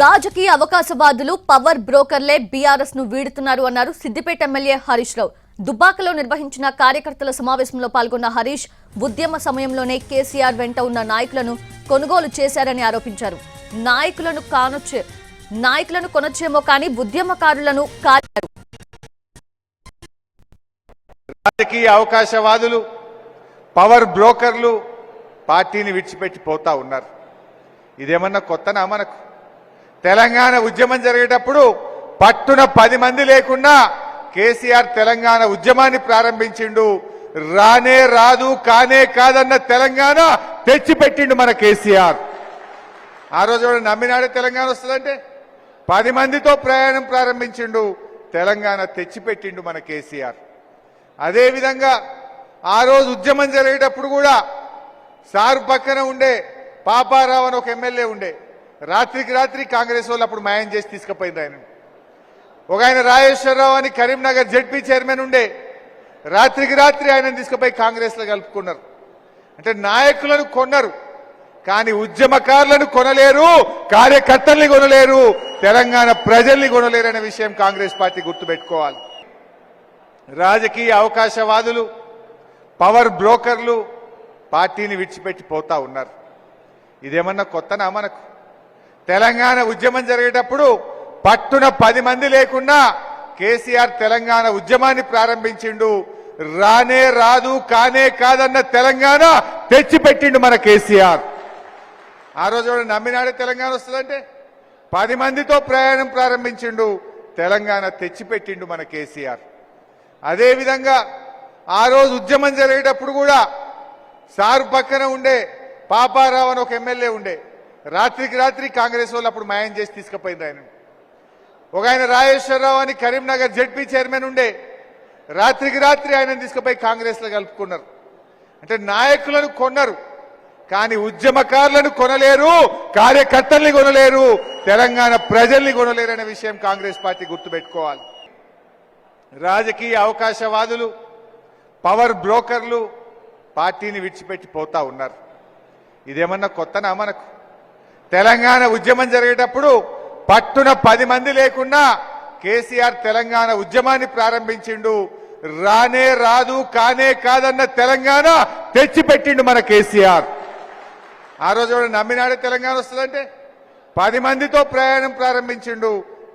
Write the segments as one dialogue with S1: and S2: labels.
S1: రాజకీయ అవకాశవాదులు పవర్ బ్రోకర్లే బీఆర్ఎస్ను వీడుతున్నారు అన్నారు సిద్దిపేట ఎమ్మెల్యే హరీష్ రావు. దుబ్బాకలో నిర్వహించిన కార్యకర్తల సమావేశంలో పాల్గొన్న హరీష్ ఉద్యమ సమయంలోనే కేసీఆర్ వెంట ఉన్న నాయకులను కొనుగోలు చేశారని ఆరోపించారు. నాయకులను కానొచ్చే నాయకులను కొనొచ్చేమో కానీ ఉద్యమకారులను కారు
S2: రాజకీయ అవకాశవాదులు పవర్ బ్రోకర్లు పార్టీని విడిచిపెట్టి పోతా ఉన్నారు. ఇదేమన్నా కొత్తనా మనకు? తెలంగాణ ఉద్యమం జరిగేటప్పుడు పట్టున పది మంది లేకుండా కేసీఆర్ తెలంగాణ ఉద్యమాన్ని ప్రారంభించిండు. రానే రాదు కానే కాదన్న తెలంగాణ తెచ్చిపెట్టిండు మన కేసీఆర్. ఆ రోజు కూడా నమ్మినాడే తెలంగాణ వస్తుందంటే? పది మందితో ప్రయాణం ప్రారంభించిండు తెలంగాణ తెచ్చిపెట్టిండు మన కేసీఆర్. అదేవిధంగా ఆ రోజు ఉద్యమం జరిగేటప్పుడు కూడా సారు పక్కన ఉండే పాపారావు అని ఒక ఎమ్మెల్యే ఉండే. రాత్రికి రాత్రి కాంగ్రెస్ వాళ్ళు అప్పుడు మాయం చేసి తీసుకుపోయింది ఆయన. ఒక ఆయన రాజేశ్వరరావు అని కరీంనగర్ జడ్పీ చైర్మన్ ఉండే రాత్రికి రాత్రి ఆయన తీసుకుపోయి కాంగ్రెస్లో కలుపుకున్నారు. అంటే నాయకులను కొన్నారు కానీ ఉద్యమకారులను కొనలేరు కార్యకర్తల్ని కొనలేరు తెలంగాణ ప్రజల్ని కొనలేరు అనే విషయం కాంగ్రెస్ పార్టీ గుర్తుపెట్టుకోవాలి. రాజకీయ అవకాశవాదులు పవర్ బ్రోకర్లు పార్టీని విడిచిపెట్టి పోతా ఉన్నారు. ఇదేమన్నా కొత్తనా మనకు? తెలంగాణ ఉద్యమం జరిగేటప్పుడు పట్టున పది మంది లేకున్నా కేసీఆర్ తెలంగాణ ఉద్యమాన్ని ప్రారంభించిండు. రానే రాదు కానే కాదన్న తెలంగాణ తెచ్చిపెట్టిండు మన కేసీఆర్. ఆ రోజు కూడా నమ్మినాడే తెలంగాణ వస్తుందంటే? పది మందితో ప్రయాణం ప్రారంభించిండు తెలంగాణ తెచ్చిపెట్టిండు మన కేసీఆర్. అదేవిధంగా ఆ రోజు ఉద్యమం జరిగేటప్పుడు కూడా సారు పక్కన ఉండే పాపారావు అని ఒక ఎమ్మెల్యే ఉండే. రాత్రికి రాత్రి కాంగ్రెస్ వాళ్ళు అప్పుడు మాయం చేసి తీసుకుపోయింది ఆయన. ఒక ఆయన రాజేశ్వరరావు అని కరీంనగర్ జడ్పీ చైర్మన్ ఉండే రాత్రికి రాత్రి ఆయన తీసుకుపోయి కాంగ్రెస్లో కలుపుకున్నారు. అంటే నాయకులను కొన్నారు కానీ ఉద్యమకారులను కొనలేరు కార్యకర్తల్ని కొనలేరు తెలంగాణ ప్రజల్ని కొనలేరు అనే విషయం కాంగ్రెస్ పార్టీ గుర్తుపెట్టుకోవాలి. రాజకీయ అవకాశవాదులు పవర్ బ్రోకర్లు పార్టీని విడిచిపెట్టి పోతా ఉన్నారు. ఇదేమన్నా కొత్తనా మనకు? తెలంగాణ ఉద్యమం జరిగేటప్పుడు పట్టున పది మంది లేకుండా కేసీఆర్ తెలంగాణ ఉద్యమాన్ని ప్రారంభించిండు. రానే రాదు కానే కాదన్న తెలంగాణ తెచ్చిపెట్టిండు మన కేసీఆర్. ఆ రోజు కూడా నమ్మినాడే తెలంగాణ వస్తుందంటే? పది మందితో ప్రయాణం ప్రారంభించిండు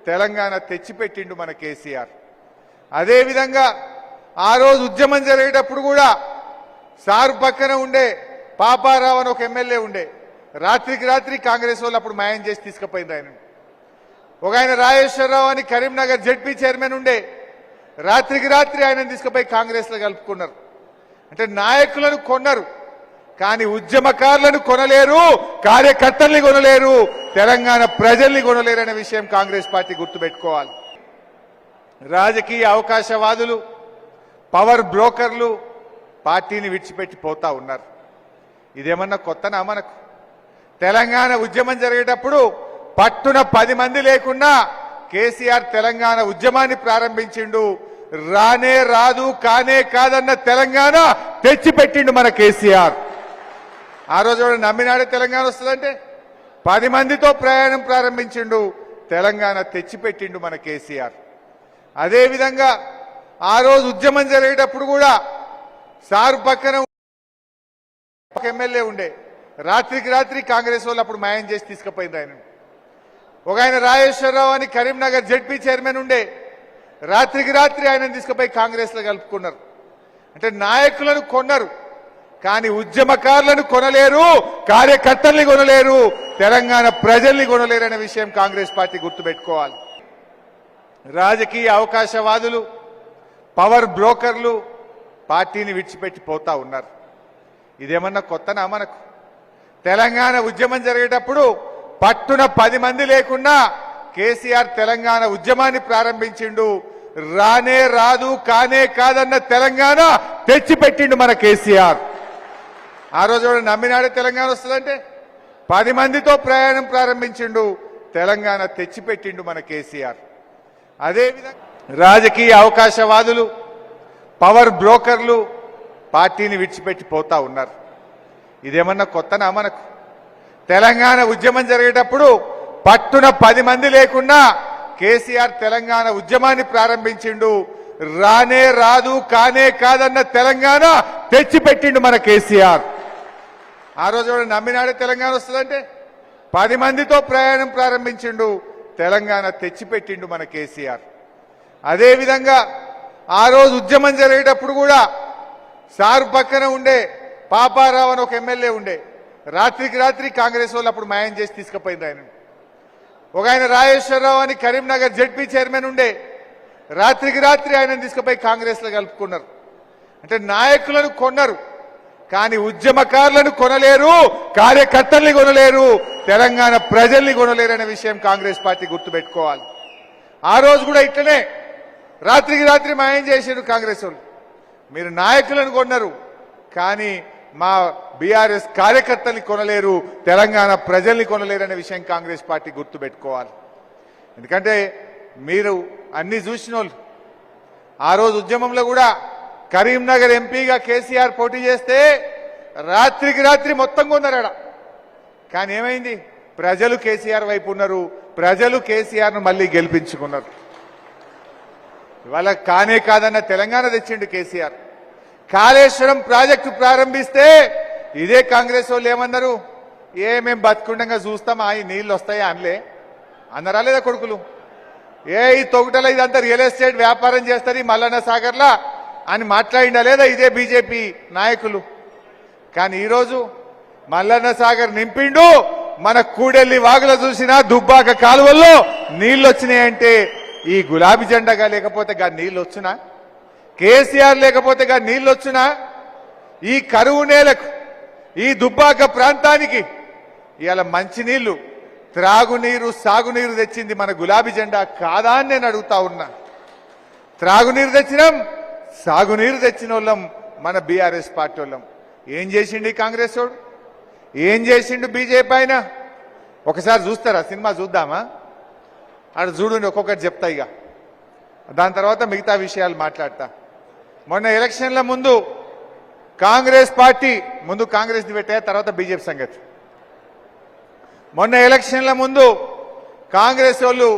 S2: తెలంగాణ తెచ్చిపెట్టిండు మన కేసీఆర్. అదేవిధంగా ఆ రోజు ఉద్యమం జరిగేటప్పుడు కూడా సారు పక్కన ఉండే పాపారావు అని ఒక ఎమ్మెల్యే ఉండే. రాత్రికి రాత్రి కాంగ్రెస్ వాళ్ళు అప్పుడు మాయం చేసి తీసుకుపోయింది ఆయన. ఒక ఆయన రాజేశ్వరరావు అని కరీంనగర్ జడ్పీ చైర్మన్ ఉండే రాత్రికి రాత్రి ఆయన తీసుకుపోయి కాంగ్రెస్లో కలుపుకున్నారు. అంటే నాయకులను కొన్నారు కానీ ఉద్యమకారులను కొనలేరు కార్యకర్తల్ని కొనలేరు తెలంగాణ ప్రజల్ని కొనలేరు అనే విషయం కాంగ్రెస్ పార్టీ గుర్తుపెట్టుకోవాలి. రాజకీయ అవకాశవాదులు పవర్ బ్రోకర్లు పార్టీని విడిచిపెట్టి పోతా ఉన్నారు. ఇదేమన్నా కొత్తనా మనకు? తెలంగాణ ఉద్యమం జరిగేటప్పుడు పట్టున పది మంది లేకున్నా కేసీఆర్ తెలంగాణ ఉద్యమాన్ని ప్రారంభించిండు. రానే రాదు కానే కాదన్న తెలంగాణ తెచ్చిపెట్టిండు మన కేసీఆర్. ఆ రోజు కూడా నమ్మినాడే తెలంగాణ వస్తుందంటే? పది మందితో ప్రయాణం ప్రారంభించిండు తెలంగాణ తెచ్చిపెట్టిండు మన కేసీఆర్. అదేవిధంగా ఆ రోజు ఉద్యమం జరిగేటప్పుడు కూడా సారు పక్కన ఒక ఎమ్మెల్యే ఉండే. రాత్రికి రాత్రి కాంగ్రెస్ వాళ్ళు అప్పుడు మాయం చేసి తీసుకుపోయింది ఆయన. ఒక ఆయన రాజేశ్వరరావు అని కరీంనగర్ జడ్పీ చైర్మన్ ఉండే రాత్రికి రాత్రి ఆయన తీసుకుపోయి కాంగ్రెస్లో కలుపుకున్నారు. అంటే నాయకులను కొన్నారు కానీ ఉద్యమకారులను కొనలేరు కార్యకర్తల్ని కొనలేరు తెలంగాణ ప్రజల్ని కొనలేరు అనే విషయం కాంగ్రెస్ పార్టీ గుర్తుపెట్టుకోవాలి. రాజకీయ అవకాశవాదులు పవర్ బ్రోకర్లు పార్టీని విడిచిపెట్టి పోతా ఉన్నారు. ఇదేమన్నా కొత్తనా మనకు? తెలంగాణ ఉద్యమం జరిగేటప్పుడు పట్టున పది మంది లేకుండా కేసీఆర్ తెలంగాణ ఉద్యమాన్ని ప్రారంభించిండు. రానే రాదు కానే కాదన్న తెలంగాణ తెచ్చిపెట్టిండు మన కేసీఆర్. ఆ రోజు కూడా నమ్మినాడే తెలంగాణ వస్తుందంటే? పది మందితో ప్రయాణం ప్రారంభించిండు తెలంగాణ తెచ్చిపెట్టిండు మన కేసీఆర్. అదేవిధంగా రాజకీయ అవకాశవాదులు పవర్ బ్రోకర్లు పార్టీని విడిచిపెట్టి పోతా ఉన్నారు. ఇదేమన్నా కొత్తనా మనకు? తెలంగాణ ఉద్యమం జరిగేటప్పుడు పట్టున పది మంది లేకున్నా కేసీఆర్ తెలంగాణ ఉద్యమాన్ని ప్రారంభించిండు. రానే రాదు కానే కాదన్న తెలంగాణ తెచ్చిపెట్టిండు మన కేసీఆర్. ఆ రోజు కూడా నమ్మినాడే తెలంగాణ వస్తుందంటే? పది మందితో ప్రయాణం ప్రారంభించిండు తెలంగాణ తెచ్చిపెట్టిండు మన కేసీఆర్. అదేవిధంగా ఆ రోజు ఉద్యమం జరిగేటప్పుడు కూడా సారు పక్కన ఉండే పాపారావు అని ఒక ఎమ్మెల్యే ఉండే. రాత్రికి రాత్రి కాంగ్రెస్ వాళ్ళు అప్పుడు మాయం చేసి తీసుకుపోయింది ఆయన ఒక ఆయన రాజేశ్వరరావు అని కరీంనగర్ జడ్పీ చైర్మన్ ఉండే. రాత్రికి రాత్రి ఆయన తీసుకుపోయి కాంగ్రెస్లో కలుపుకున్నారు. అంటే నాయకులను కొన్నారు. కానీ ఉద్యమకారులను కొనలేరు కార్యకర్తల్ని కొనలేరు తెలంగాణ ప్రజల్ని కొనలేరు అనే విషయం కాంగ్రెస్ పార్టీ గుర్తుపెట్టుకోవాలి. ఆ రోజు కూడా ఇట్లనే. రాత్రికి రాత్రి మాయం చేశారు కాంగ్రెస్ వాళ్ళు. మీరు నాయకులను కొన్నారు. కానీ మా బీఆర్ఎస్ కార్యకర్తల్ని కొనలేరు తెలంగాణ ప్రజల్ని కొనలేరు అనే విషయం కాంగ్రెస్ పార్టీ గుర్తుపెట్టుకోవాలి. ఎందుకంటే మీరు అన్ని చూసిన వాళ్ళు ఆ రోజు ఉద్యమంలో కూడా కరీంనగర్ ఎంపీగా కేసీఆర్ పోటీ చేస్తే రాత్రికి రాత్రి మొత్తం కొన్నారాడ కానీ ఏమైంది? ప్రజలు కేసీఆర్ వైపు ఉన్నారు ప్రజలు కేసీఆర్ను మళ్ళీ గెలిపించుకున్నారు. ఇవాళ కానే కాదన్న తెలంగాణ తెచ్చిండు కేసీఆర్. కాళేశ్వరం ప్రాజెక్టు ప్రారంభిస్తే ఇదే కాంగ్రెస్ వాళ్ళు ఏమన్నారు? ఏ మేము బతుకుండగా చూస్తాం ఆ ఈ నీళ్ళు వస్తాయా అనలే? అన్నారా లేదా కొడుకులు? ఏ ఈ తొగుటల ఇదంతా రియల్ ఎస్టేట్ వ్యాపారం చేస్తుంది మల్లన్న సాగర్లా అని మాట్లాడిండా లేదా ఇదే బీజేపీ నాయకులు? కానీ ఈరోజు మల్లన్న సాగర్ నింపిండు మన కూడెల్లి వాగుల చూసినా దుబ్బాక కాలువల్లో నీళ్ళు వచ్చినాయంటే ఈ గులాబీ జెండాగా లేకపోతే గా నీళ్ళు వచ్చినా కేసీఆర్ లేకపోతే నీళ్ళు వచ్చినా ఈ కరువు నేలకు ఈ దుబ్బాక ప్రాంతానికి ఇవాళ మంచినీళ్ళు త్రాగునీరు సాగునీరు తెచ్చింది మన గులాబీ జెండా కాదా అని నేను అడుగుతా ఉన్నా. త్రాగునీరు తెచ్చినాం సాగునీరు తెచ్చిన వాళ్ళం మన బీఆర్ఎస్ పార్టీ వాళ్ళం. ఏం చేసిండు కాంగ్రెస్ వాడు? ఏం చేసిండు బీజేపీ ఆయన? ఒకసారి చూస్తారా? సినిమా చూద్దామా? అక్కడ చూడండి ఒక్కొక్కటి చెప్తా ఇక. దాని తర్వాత మిగతా విషయాలు మాట్లాడతా. మొన్న ఎలక్షన్ల ముందు కాంగ్రెస్ పార్టీ ముందు కాంగ్రెస్ని పెట్టా తర్వాత బీజేపీ సంగతి. మొన్న ఎలక్షన్ల ముందు కాంగ్రెస్ వాళ్ళు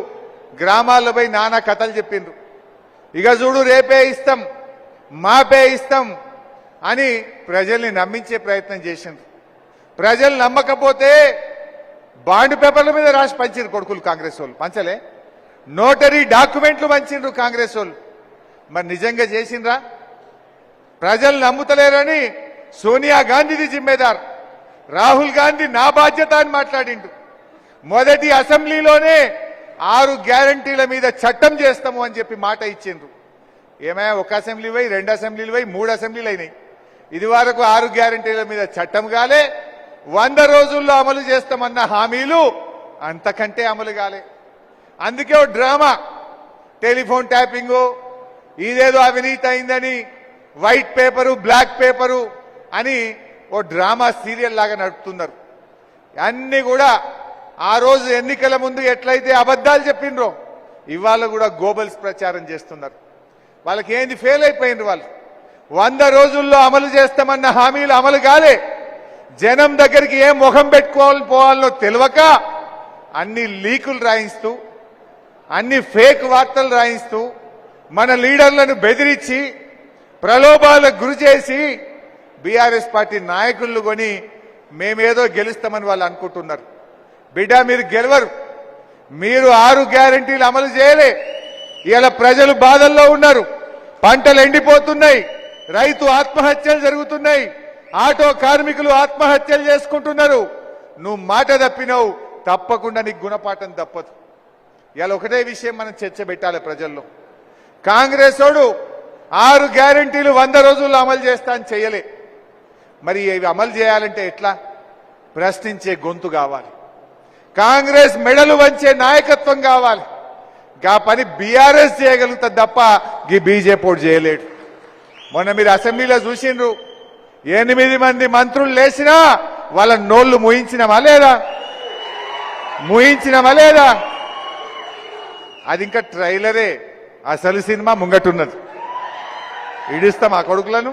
S2: గ్రామాల్లో పోయి నానా కథలు చెప్పిండ్రు. ఇక చూడు రేపే ఇస్తాం మాపే ఇస్తాం అని ప్రజల్ని నమ్మించే ప్రయత్నం చేసిండ్రు. ప్రజలు నమ్మకపోతే బాండ్ పేపర్ల మీద రాసి పంచారు కొడుకులు కాంగ్రెస్ వాళ్ళు. పంచలే? నోటరీ డాక్యుమెంట్లు పంచిండ్రు కాంగ్రెస్ వాళ్ళు. మరి నిజంగా చేసిండ్రా? ప్రజలు నమ్ముతలేరని సోనియా గాంధీది జిమ్మేదార్. రాహుల్ గాంధీ నా బాధ్యత అని మాట్లాడిండు. మొదటి అసెంబ్లీలోనే ఆరు గ్యారంటీల మీద చట్టం చేస్తాము అని చెప్పి మాట ఇచ్చిండ్రు. ఏమయ్యా ఒక అసెంబ్లీ పోయి రెండు అసెంబ్లీలు పోయి మూడు అసెంబ్లీలు అయినాయి. ఇది వరకు ఆరు గ్యారంటీల మీద చట్టం కాలే వంద రోజుల్లో అమలు చేస్తామన్న హామీలు అంతకంటే అమలు కాలే. అందుకే ఓ డ్రామా టెలిఫోన్ ట్యాపింగు ఇదేదో అవినీతి అయిందని వైట్ పేపరు బ్లాక్ పేపరు అని ఓ డ్రామా సీరియల్ లాగా నడుపుతున్నారు. అన్ని కూడా ఆ రోజు ఎన్నికల ముందు ఎట్లయితే అబద్ధాలు చెప్పిండ్రో ఇవాళ కూడా గోబల్స్ ప్రచారం చేస్తున్నారు. వాళ్ళకి ఏంది ఫెయిల్ అయిపోయిండ్రు వాళ్ళు? వంద రోజుల్లో అమలు చేస్తామన్న హామీలు అమలు కాలే. జనం దగ్గరికి ఏం ముఖం పెట్టుకోవాలని పోవాలనో తెలియక అన్ని లీకులు రాయిస్తూ అన్ని ఫేక్ వార్తలు రాయిస్తూ మన లీడర్లను బెదిరించి ప్రలోభాలకు గురి చేసి బీఆర్ఎస్ పార్టీ నాయకులను కొని మేమేదో గెలుస్తామని వాళ్ళు అనుకుంటున్నారు. బిడ్డ మీరు గెలవరు. మీరు ఆరు గ్యారంటీలు అమలు చేయలే. ఇలా ప్రజలు బాధల్లో ఉన్నారు. పంటలు ఎండిపోతున్నాయి. రైతు ఆత్మహత్యలు జరుగుతున్నాయి. ఆటో కార్మికులు ఆత్మహత్యలు చేసుకుంటున్నారు. నువ్వు మాట తప్పినవు. తప్పకుండా నీకు గుణపాఠం తప్పదు. ఇలా ఒకటే విషయం మనం చర్చ పెట్టాలి ప్రజల్లో. కాంగ్రెస్ వాడు ఆరు గ్యారంటీలు వంద రోజుల్లో అమలు చేస్తా అని చేయలే. మరి ఇవి అమలు చేయాలంటే ఎట్లా? ప్రశ్నించే గొంతు కావాలి. కాంగ్రెస్ మెడలు వంచే నాయకత్వం కావాలి. గా పని బీఆర్ఎస్ చేయగలుగుతుంది తప్ప ఈ బీజేపీ చేయలేడు. మొన్న మీరు అసెంబ్లీలో చూసిండ్రు. ఎనిమిది మంది మంత్రులు లేచినా వాళ్ళ నోళ్ళు ముయించినమా లేదా? ముయించినమా లేదా? అది ఇంకా ట్రైలరే. అసలు సినిమా ముంగటున్నది. ఇడిస్తాం ఆ కొడుకులను.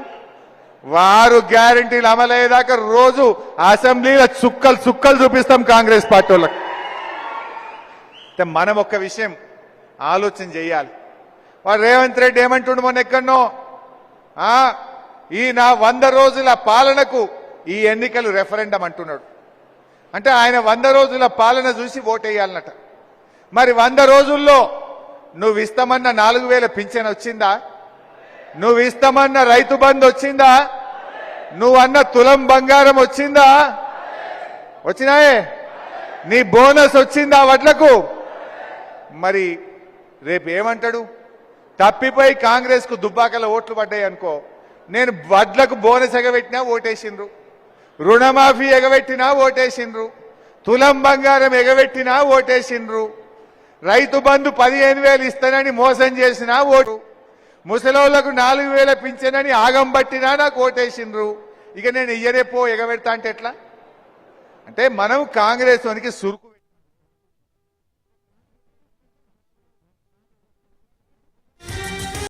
S2: వారు గ్యారంటీలు అమలయ్యేదాకా రోజు అసెంబ్లీలో చుక్కలు చుక్కలు చూపిస్తాం కాంగ్రెస్ పార్టీ వాళ్ళకి. మనం ఒక్క విషయం ఆలోచన చేయాలి. వాడు రేవంత్ రెడ్డి ఏమంటుండు మొన్న ఎక్కడనో? ఈ నా వంద రోజుల పాలనకు ఈ ఎన్నికలు రెఫరెండం అంటున్నాడు. అంటే ఆయన వంద రోజుల పాలన చూసి ఓటేయాలన్నట. మరి వంద రోజుల్లో నువ్వు ఇస్తామన్న నాలుగు వేల పింఛన్ వచ్చిందా? నువ్వు ఇస్తామన్న రైతు బంధు వచ్చిందా? నువ్వు అన్న తులం బంగారం వచ్చిందా? వచ్చినాయే? నీ బోనస్ వచ్చిందా వడ్లకు? మరి రేపు ఏమంటాడు? తప్పిపోయి కాంగ్రెస్కు దుబ్బాకల ఓట్లు పడ్డాయి అనుకో. నేను వడ్లకు బోనస్ ఎగబెట్టినా ఓటేసిండ్రు. రుణమాఫీ ఎగబెట్టినా ఓటేసిండ్రు. తులం బంగారం ఎగబెట్టినా ఓటేసిండ్రు. రైతు బంధు పదిహేను వేలు ఇస్తానని మోసం చేసినా ఓటు. ముసలోళ్ళకు నాలుగు వేల పింఛనని ఆగం పట్టినా నాకు ఓటేసిండ్రు. ఇక నేను ఇయ్యరేపో ఎగబెడతా అంటే ఎట్లా? అంటే మనం కాంగ్రెస్ వానికి సురుకు